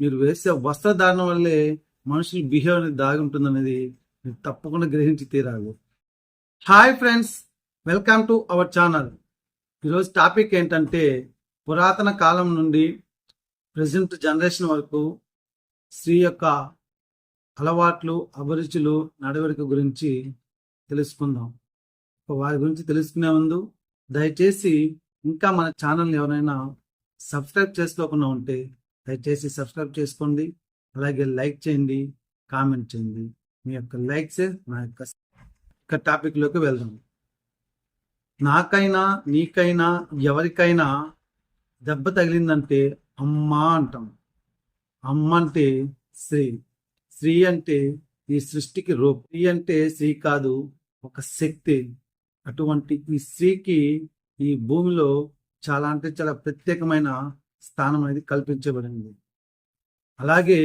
మీరు వేసే వస్త్రధారణ వల్లే మనుషుల బిహేవ్ అనేది దాగి ఉంటుందనేది మీరు తప్పకుండా గ్రహించి తీరాలి. Hi friends welcome to our channel ఈరోజు టాపిక్ ఏంటంటే పురాతన కాలం నుండి ప్రజెంట్ జనరేషన్ వరకు స్త్రీ యొక్క అలవాట్లు అభిరుచులు నడవడిక గురించి తెలుసుకుందాం. వారి గురించి తెలుసుకునే ముందు దయచేసి ఇంకా మన ఛానల్ ఎవరైనా సబ్స్క్రైబ్ చేసుకోకుండా ఉంటే దయచేసి సబ్స్క్రైబ్ చేసుకోండి. అలాగే లైక్ చేయండి కామెంట్ చేయండి. మీ యొక్క లైక్స్ నా యొక్క యొక్క టాపిక్లోకి వెళ్దాం. నాకైనా నీకైనా ఎవరికైనా దెబ్బ తగిలిందంటే అమ్మ అంటాం. అమ్మ అంటే స్త్రీ. స్త్రీ అంటే ఈ సృష్టికి రూపం. స్త్రీ అంటే స్త్రీ కాదు ఒక శక్తి. అటువంటి ఈ స్త్రీకి ఈ భూమిలో చాలా అంటే చాలా ప్రత్యేకమైన స్థానం అనేది కల్పించబడింది. అలాగే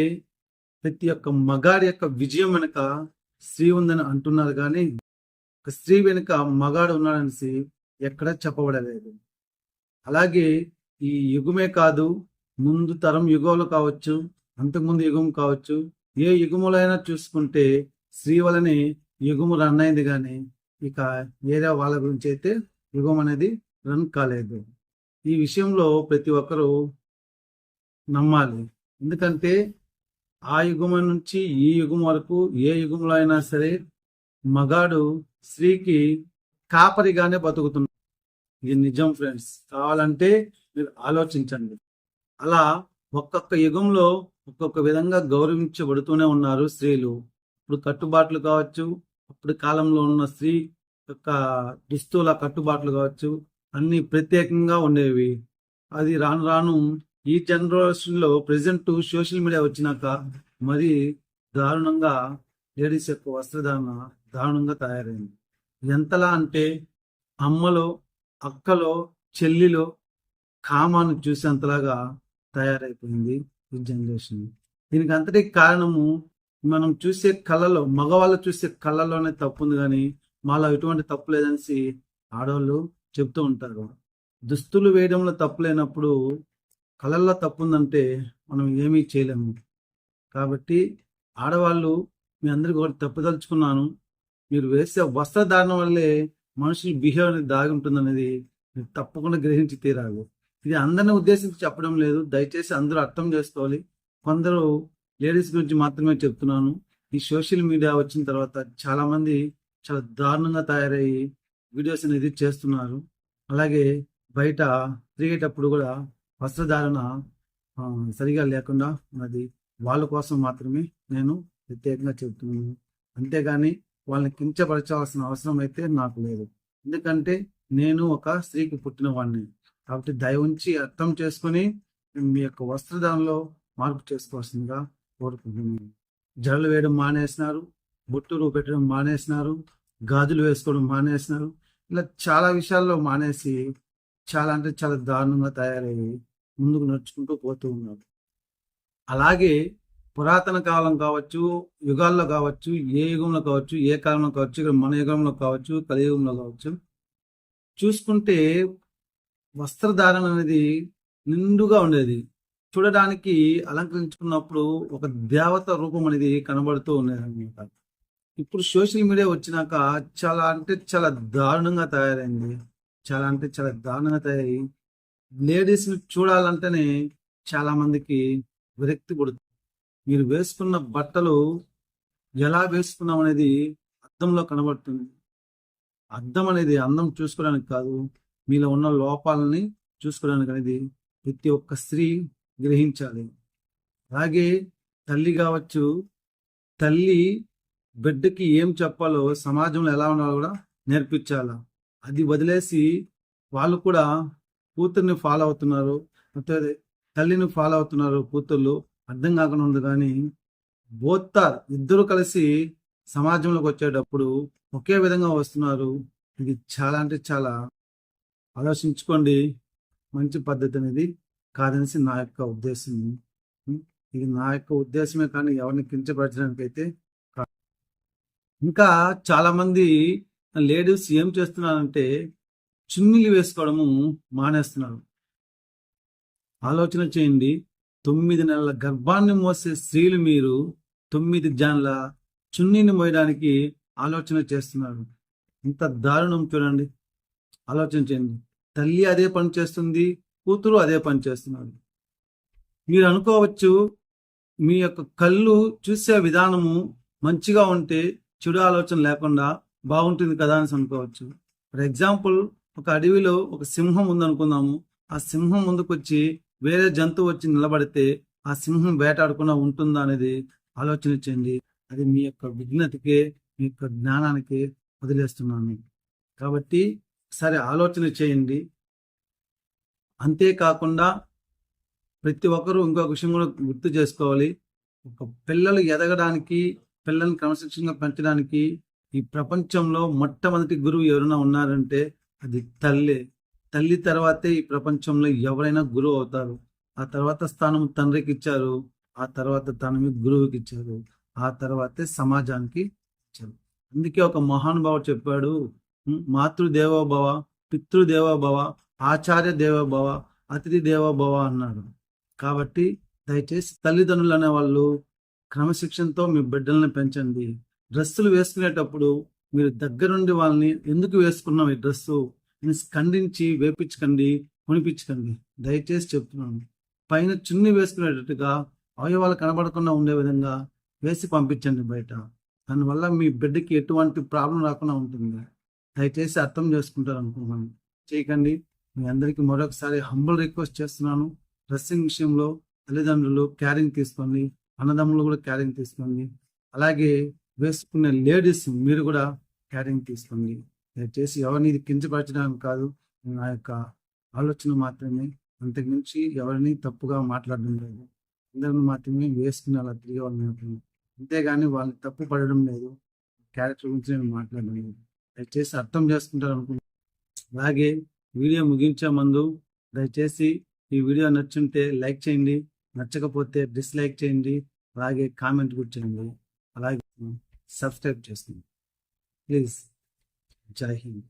ప్రతి ఒక్క మగాడి యొక్క విజయం వెనుక స్త్రీ ఉందని అంటున్నారు కానీ ఒక స్త్రీ వెనుక మగాడు ఉన్నాడనేసి ఎక్కడ చెప్పబడలేదు. అలాగే ఈ యుగమే కాదు ముందు తరం యుగంలో కావచ్చు అంతకుముందు యుగం కావచ్చు ఏ యుగములైనా చూసుకుంటే స్త్రీ వలనే యుగము రన్ అయింది కానీ ఇక వేరే వాళ్ళ గురించి అయితే యుగం అనేది రన్ కాలేదు. ఈ విషయంలో ప్రతి ఒక్కరూ నమ్మాలి. ఎందుకంటే ఆ యుగం నుంచి ఈ యుగం వరకు ఏ యుగంలో అయినా సరే మగాడు స్త్రీకి కాపరిగానే బతుకుతున్నాడు ఇది నిజం ఫ్రెండ్స్. కావాలంటే మీరు ఆలోచించండి. అలా ఒక్కొక్క యుగంలో ఒక్కొక్క విధంగా గౌరవించబడుతూనే ఉన్నారు స్త్రీలు. ఇప్పుడు కట్టుబాట్లు కావచ్చు అప్పుడు కాలంలో ఉన్న స్త్రీ యొక్క దుస్తుల కట్టుబాట్లు కావచ్చు అన్ని ప్రత్యేకంగా ఉండేవి. అది రాను రాను ఈ జనరేషన్లో ప్రజెంట్ ప్రెసెంట్ సోషల్ మీడియా వచ్చినాక మరి దారుణంగా లేడీస్ యొక్క వస్త్రధారణ దారుణంగా తయారైంది. ఎంతలా అంటే అమ్మలో అక్కలో చెల్లిలో కామాను చూసేంతలాగా తయారైపోయింది ఈ జనరేషన్. దీనికి అంతటి కారణము మనం చూసే కళ్ళలో మగవాళ్ళు చూసే కళ్ళలోనే తప్పు ఉంది కానీ మాలో ఎటువంటి తప్పు లేదనేసి ఆడవాళ్ళు చెప్తూ ఉంటారు దుస్తులు వేయడంలో తప్పు లేనప్పుడు కళల్లో తప్పు ఉందంటే మనం ఏమీ చేయలేము. కాబట్టి ఆడవాళ్ళు మీ అందరికీ ఒకటి తప్పుదలుచుకున్నాను మీరు వేసే వస్త్రధారణ వల్లే మనుషుల బిహేవ్ అనేది దాగి ఉంటుందనేది మీరు తప్పకుండా గ్రహించి తీరాలి. ఇది అందరిని ఉద్దేశించి చెప్పడం లేదు. దయచేసి అందరూ అర్థం చేసుకోవాలి. కొందరు లేడీస్ గురించి మాత్రమే చెప్తున్నాను. ఈ సోషల్ మీడియా వచ్చిన తర్వాత చాలామంది చాలా దారుణంగా తయారయ్యి వీడియోస్ అనేది చేస్తున్నారు. అలాగే బయట తిరిగేటప్పుడు కూడా వస్త్రధారణ సరిగా లేకుండా ఉన్నది. వాళ్ళ కోసం మాత్రమే నేను ప్రత్యేకంగా చెబుతున్నాను అంతేగాని వాళ్ళని కించపరచాల్సిన అవసరం అయితే నాకు లేదు. ఎందుకంటే నేను ఒక స్త్రీకి పుట్టిన వాడిని కాబట్టి దయ ఉంచి అర్థం చేసుకొని మీ యొక్క వస్త్రధారణలో మార్పు చేసుకోవాల్సిందిగా కోరుకుంటున్నాను. జడలు వేయడం మానేసినారు. బొట్టులు పెట్టడం మానేసినారు. గాజులు వేసుకోవడం మానేసినారు. ఇలా చాలా విషయాల్లో మానేసి చాలా అంటే చాలా దారుణంగా తయారయ్యి ముందుకు నడుచుకుంటూ పోతూ ఉన్నారు అలాగే పురాతన కాలం కావచ్చు యుగాల్లో కావచ్చు ఏ యుగంలో కావచ్చు ఏ కాలంలో కావచ్చు ఇక్కడ మన యుగంలో కావచ్చు కలియుగంలో కావచ్చు చూసుకుంటే వస్త్రధారణ అనేది నిండుగా ఉండేది. చూడడానికి అలంకరించుకున్నప్పుడు ఒక దేవత రూపం అనేది కనబడుతూ ఉండేది అనమాట ఇప్పుడు సోషల్ మీడియా వచ్చినాక చాలా అంటే చాలా దారుణంగా తయారైంది. చాలా అంటే చాలా దారుణంగా తయారై లేడీస్ని చూడాలంటేనే చాలా మందికి విరక్తి పుడుతుంది మీరు వేసుకున్న బట్టలు ఎలా వేసుకున్నాం అనేది అద్దంలో కనబడుతుంది. అద్దం అనేది అందం చూసుకోవడానికి కాదు మీలో ఉన్న లోపాలని చూసుకోవడానికి అనేది ప్రతి ఒక్క స్త్రీ గ్రహించాలి. అలాగే తల్లి కావచ్చు తల్లి బిడ్డకి ఏం చెప్పాలో సమాజంలో ఎలా ఉండాలో కూడా నేర్పించాలా? అది వదిలేసి వాళ్ళు కూడా కూతుర్ని ఫాలో అవుతున్నారు తల్లిని ఫాలో అవుతున్నారు కూతుర్లు అర్థం కాకుండా ఉంది కానీ బోత్తార్ ఇద్దరు కలిసి సమాజంలోకి వచ్చేటప్పుడు ఒకే విధంగా వస్తున్నారు. ఇది చాలా అంటే చాలా ఆలోచించుకోండి. మంచి పద్ధతి అనేది కాదనేసి నా యొక్క ఉద్దేశం. ఇది నా యొక్క ఉద్దేశమే కానీ ఎవరిని కించపరచడానికి అయితే ఇంకా చాలా మంది లేడీస్ ఏం చేస్తున్నారంటే చున్నీలు వేసుకోవడము మానేస్తున్నారు. ఆలోచన చేయండి. తొమ్మిది నెలల గర్భాన్ని మోసే స్త్రీలు మీరు తొమ్మిది జాన్ల చున్నీని మోయడానికి ఆలోచన చేస్తున్నారు. ఇంత దారుణం చూడండి. ఆలోచన చేయండి. తల్లి అదే పని చేస్తుంది కూతురు అదే పని చేస్తున్నారు. మీరు అనుకోవచ్చు మీ యొక్క కళ్ళు చూసే విధానము మంచిగా ఉంటే చెడు ఆలోచన లేకుండా బాగుంటుంది కదా అని అనుకోవచ్చు. ఫర్ ఎగ్జాంపుల్ ఒక అడవిలో ఒక సింహం ఉందనుకుందాము. ఆ సింహం ముందుకు వచ్చి వేరే జంతువు వచ్చి నిలబడితే ఆ సింహం వేటాడకుండా ఉంటుందా అనేది ఆలోచన అది మీ యొక్క విఘ్నతకే మీ యొక్క జ్ఞానానికి వదిలేస్తున్నాను. కాబట్టి సరే ఆలోచన చేయండి. అంతేకాకుండా ప్రతి ఒక్కరూ ఇంకొక విషయం కూడా గుర్తు చేసుకోవాలి. ఒక పిల్లలు ఎదగడానికి పిల్లల్ని క్రమశిక్షణగా పెంచడానికి ఈ ప్రపంచంలో మొట్టమొదటి గురువు ఎవరైనా ఉన్నారంటే అది తల్లి. తల్లి తర్వాతే ఈ ప్రపంచంలో ఎవరైనా గురువు అవుతారు. ఆ తర్వాత స్థానం తండ్రికి ఇచ్చారు. ఆ తర్వాత తనమి గురువుకి ఇచ్చారు. ఆ తర్వాతే సమాజానికి ఇచ్చారు. అందుకే ఒక మహానుభావుడు చెప్పాడు మాతృదేవోభవ పితృదేవోభవ ఆచార్య దేవోభవ అతిథి దేవోభవ అన్నాడు. కాబట్టి దయచేసి తల్లిదండ్రులు అనే వాళ్ళు క్రమశిక్షణతో మీ బిడ్డల్ని పెంచండి. డ్రెస్సులు వేసుకునేటప్పుడు మీరు దగ్గరుండి వాళ్ళని ఎందుకు వేసుకున్నాం ఈ డ్రెస్సు అని ఖండించి వేపించకండి కొనిపించకండి. దయచేసి చెప్తున్నాను. పైన చున్ని వేసుకునేటట్టుగా అవయవాలు కనబడకుండా ఉండే విధంగా వేసి పంపించండి బయట. దానివల్ల మీ బిడ్డకి ఎటువంటి ప్రాబ్లం రాకుండా ఉంటుంది. దయచేసి అర్థం చేసుకుంటారు అనుకున్నాను చేయకండి. మీ అందరికీ మరొకసారి హంబుల్ రిక్వెస్ట్ చేస్తున్నాను. డ్రెస్సింగ్ విషయంలో తల్లిదండ్రులు క్యారింగ్ తీసుకోండి. అన్నదమ్ములు కూడా క్యారింగ్ తీసుకోండి అలాగే వేసుకునే లేడీస్ మీరు కూడా క్యారింగ్ తీసుకోండి దయచేసి ఎవరిని ఇది కించపరచడానికి కాదు నా యొక్క ఆలోచన మాత్రమే. అంతకుమించి ఎవరిని తప్పుగా మాట్లాడడం లేదు. అందరిని మాత్రమే వేసుకుని అలా తిరిగే వాళ్ళని మాత్రమే అంతేగాని వాళ్ళని తప్పు పడడం లేదు. క్యారెక్టర్ గురించి నేను మాట్లాడడం లేదు. దయచేసి అర్థం చేసుకుంటారు అనుకుంటున్నాను అలాగే వీడియో ముగించే ముందు దయచేసి ఈ వీడియో నచ్చుంటే లైక్ చేయండి. నచ్చకపోతే డిస్లైక్ చేయండి. అలాగే కామెంట్ కూడా చేయండి. అలాగే సబ్స్క్రైబ్ చేసుకోండి ప్లీజ్ జై హింద్.